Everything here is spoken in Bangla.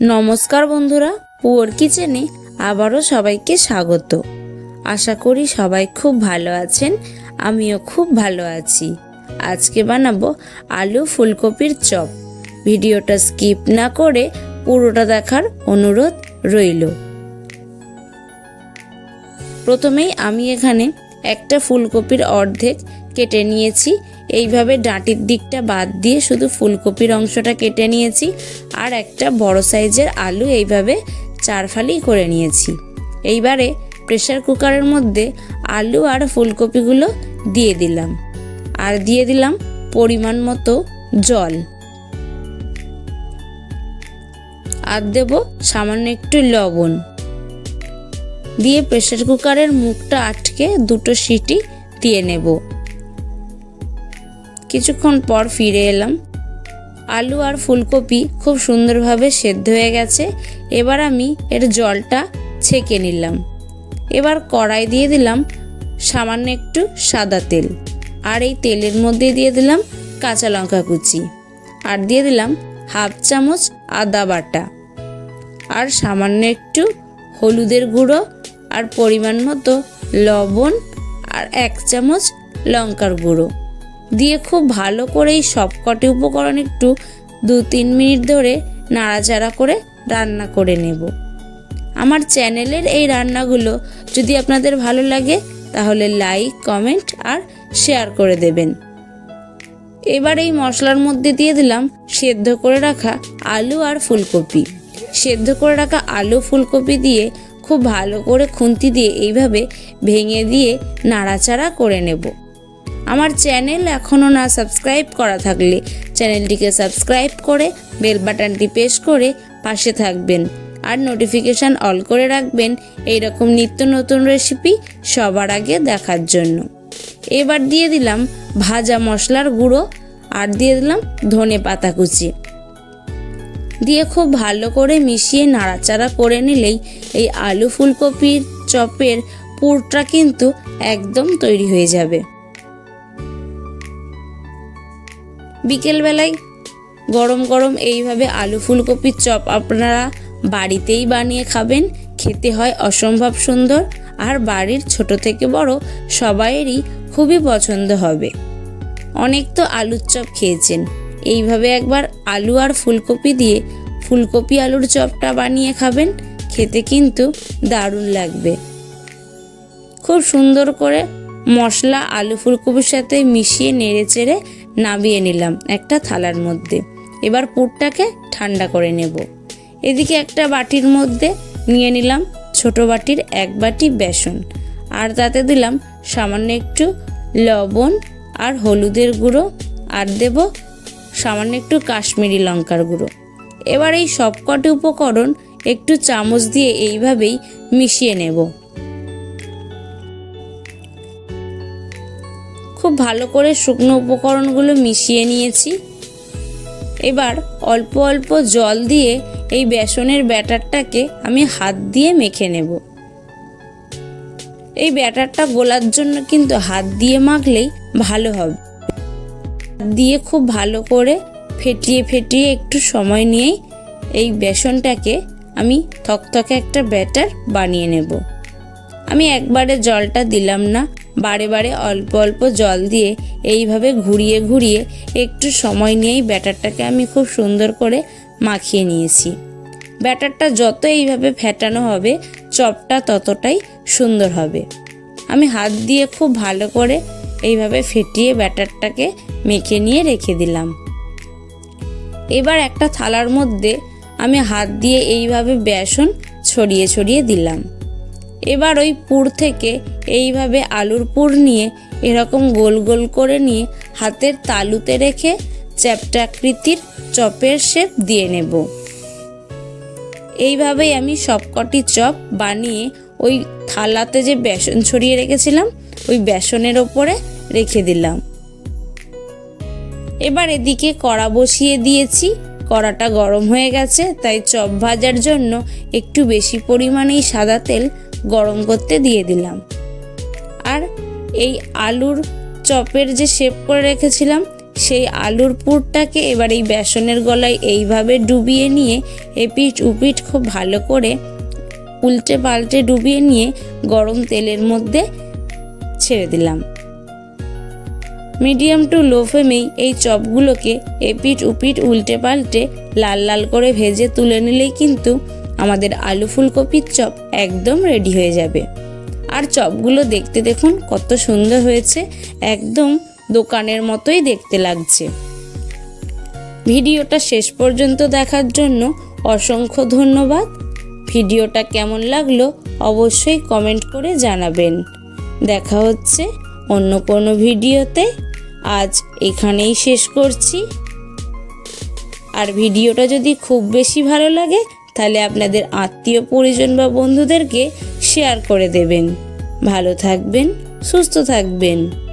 নমস্কার বন্ধুরা, পুয়ার কিচেনে আবারও সবাইকে স্বাগত। আশা করি সবাই খুব ভালো আছেন, আমিও খুব ভালো আছি। আজকে বানাবো আলু ফুলকপির চপ। ভিডিওটা স্কিপ না করে পুরোটা দেখার অনুরোধ রইল। প্রথমেই আমি এখানে একটা ফুলকপির অর্ধেক কেটে নিয়েছি। এইভাবে ডাঁটির দিকটা বাদ দিয়ে শুধু ফুলকপির অংশটা কেটে নিয়েছি আর একটা বড় সাইজের আলু এইভাবে চার ফালি করে নিয়েছি। এইবারে প্রেশার কুকারের মধ্যে আলু আর ফুলকপিগুলো দিয়ে দিলাম আর দিয়ে দিলাম পরিমাণ মতো জল। আর দেব সামান্য একটু লবণ। দিয়ে প্রেশার কুকারের মুখটা আটকে দুটো সিটি দিয়ে নেব। কিছুক্ষণ পর ফিরে এলাম। আলু আর ফুলকপি খুব সুন্দরভাবে সেদ্ধ হয়ে গেছে। এবার আমি এর জলটা ছেঁকে নিলাম। এবার কড়াই দিয়ে দিলাম সামান্য একটু সাদা তেল। আর এই তেলের মধ্যে দিয়ে দিলাম কাঁচা লঙ্কা কুচি। আর দিয়ে দিলাম হাফ চামচ আদা বাটা। আর সামান্য একটু হলুদের গুঁড়ো আর পরিমাণ মতো লবণ আর এক চামচ লঙ্কার গুঁড়ো। দিয়ে খুব ভালো করে এই সবকটি উপকরণ একটু দু তিন মিনিট ধরে নাড়াচাড়া করে রান্না করে নেব। আমার চ্যানেলের এই রান্নাগুলো যদি আপনাদের ভালো লাগে, তাহলে লাইক, কমেন্ট আর শেয়ার করে দেবেন। এবার এই মশলার মধ্যে দিয়ে দিলাম সেদ্ধ করে রাখা আলু আর ফুলকপি। সেদ্ধ করে রাখা আলু, ফুলকপি দিয়ে খুব ভালো করে খুন্তি দিয়ে এইভাবে ভেঙে দিয়ে নাড়াচাড়া করে নেব। আমার চ্যানেল এখনও না সাবস্ক্রাইব করা থাকলে চ্যানেলটিকে সাবস্ক্রাইব করে বেল বাটনটি প্রেস করে পাশে থাকবেন আর নোটিফিকেশান অল করে রাখবেন এই রকম নিত্য নতুন রেসিপি সবার আগে দেখার জন্য। এবার দিয়ে দিলাম ভাজা মশলার গুঁড়ো আর দিয়ে দিলাম ধনে পাতা কুচি। দিয়ে খুব ভালো করে মিশিয়ে নাড়াচাড়া করে নিলেই এই আলু ফুলকপির চপের পুরটা কিন্তু একদম তৈরি হয়ে যাবে। বিকেলবেলায় গরম গরম এইভাবে আলু ফুলকপির চপ আপনারা বাড়িতেই বানিয়ে খাবেন, খেতে হয় অসম্ভব সুন্দর আর বাড়ির ছোট থেকে বড় সবাইয়েরই খুবই পছন্দ হবে। অনেক তো আলুর চপ খেয়েছেন। এইভাবে একবার আলু আর ফুলকপি দিয়ে ফুলকপি আলুর চপটা বানিয়ে খাবেন, খেতে কিন্তু দারুণ লাগবে। খুব সুন্দর করে মশলা আলু ফুলকপির সাথে মিশিয়ে নেড়ে চেড়ে নামিয়ে নিলাম একটা থালার মধ্যে। এবার পুরটাকে ঠান্ডা করে নেব। এদিকে একটা বাটির মধ্যে নিয়ে নিলাম ছোট বাটির এক বাটি বেসন। আর তাতে দিলাম সামান্য একটু লবণ আর হলুদের গুঁড়ো। আর দেব সামান্য একটু কাশ্মীরি লঙ্কার গুঁড়ো। এবার এই সবকটি উপকরণ একটু চামচ দিয়ে এইভাবেই মিশিয়ে নেব। খুব ভালো করে শুকনো উপকরণগুলো মিশিয়ে নিয়েছি। এবার অল্প অল্প জল দিয়ে এই বেসনের ব্যাটারটাকে আমি হাত দিয়ে মেখে নেব। এই ব্যাটারটা গোলার জন্য কিন্তু হাত দিয়ে মাখলেই ভালো হবে। দিয়ে খুব ভালো করে ফেটিয়ে ফেটিয়ে একটু সময় নিয়েই এই বেসনটাকে আমি থকথকে একটা ব্যাটার বানিয়ে নেব। আমি একবারে জলটা দিলাম না, বারে বারে অল্প অল্প জল দিয়ে এইভাবে ঘুরিয়ে ঘুরিয়ে একটু সময় নিয়েই ব্যাটারটাকে আমি খুব সুন্দর করে মাখিয়ে নিয়েছি। ব্যাটারটা যত এইভাবে ফেটানো হবে, চপটা ততটাই সুন্দর হবে। আমি হাত দিয়ে খুব ভালো করে এইভাবে ফেটিয়ে ব্যাটারটাকে মেখে নিয়ে রেখে দিলাম। এবার একটা থালার মধ্যে আমি হাত দিয়ে এইভাবে বেসন ছড়িয়ে ছড়িয়ে দিলাম। এবার ওই পুর থেকে এইভাবে আলুর পুর নিয়ে এরকম গোল গোল করে নিয়ে হাতের তালুতে রেখে চ্যাপটাকৃতির চপের শেপ দিয়ে নেব। এইভাবেই আমি সবকটি চপ বানিয়ে ওই থালাতে যে বেসন ছড়িয়ে রেখেছিলাম, ওই বেসনের ওপরে রেখে দিলাম। এবার এদিকে কড়া বসিয়ে দিয়েছি। কড়াটা গরম হয়ে গেছে, তাই চপ ভাজার জন্য একটু বেশি পরিমাণেই সাদা তেল গরম করতে দিয়ে দিলাম। আর এই আলুর চপের যে শেপ করে রেখেছিলাম, সেই আলুর পুরটাকে এবার এই বেসনের গলায় এইভাবে ডুবিয়ে নিয়ে এপিঠ উপিঠ খুব ভালো করে উল্টে পাল্টে ডুবিয়ে নিয়ে গরম তেলের মধ্যে ছেড়ে দিলাম। মিডিয়াম টু লো ফ্লেমেই এই চপগুলোকে এপিঠ উপিট উল্টে পাল্টে লাল লাল করে ভেজে তুলে নিলেই কিন্তু আমাদের আলু ফুলকপির চপ একদম রেডি হয়ে যাবে। আর চপগুলো দেখতে দেখুন কত সুন্দর হয়েছে, একদম দোকানের মতোই দেখতে লাগছে। ভিডিওটা শেষ পর্যন্ত দেখার জন্য অসংখ্য ধন্যবাদ। ভিডিওটা কেমন লাগল অবশ্যই কমেন্ট করে জানাবেন। দেখা হচ্ছে অন্য কোনো ভিডিওতে। আজ এখানেই শেষ করছি। আর ভিডিওটা যদি খুব বেশি ভালো লাগে, তাহলে আপনাদের আত্মীয়, পরিজন বা বন্ধুদেরকে শেয়ার করে দেবেন। ভালো থাকবেন, সুস্থ থাকবেন।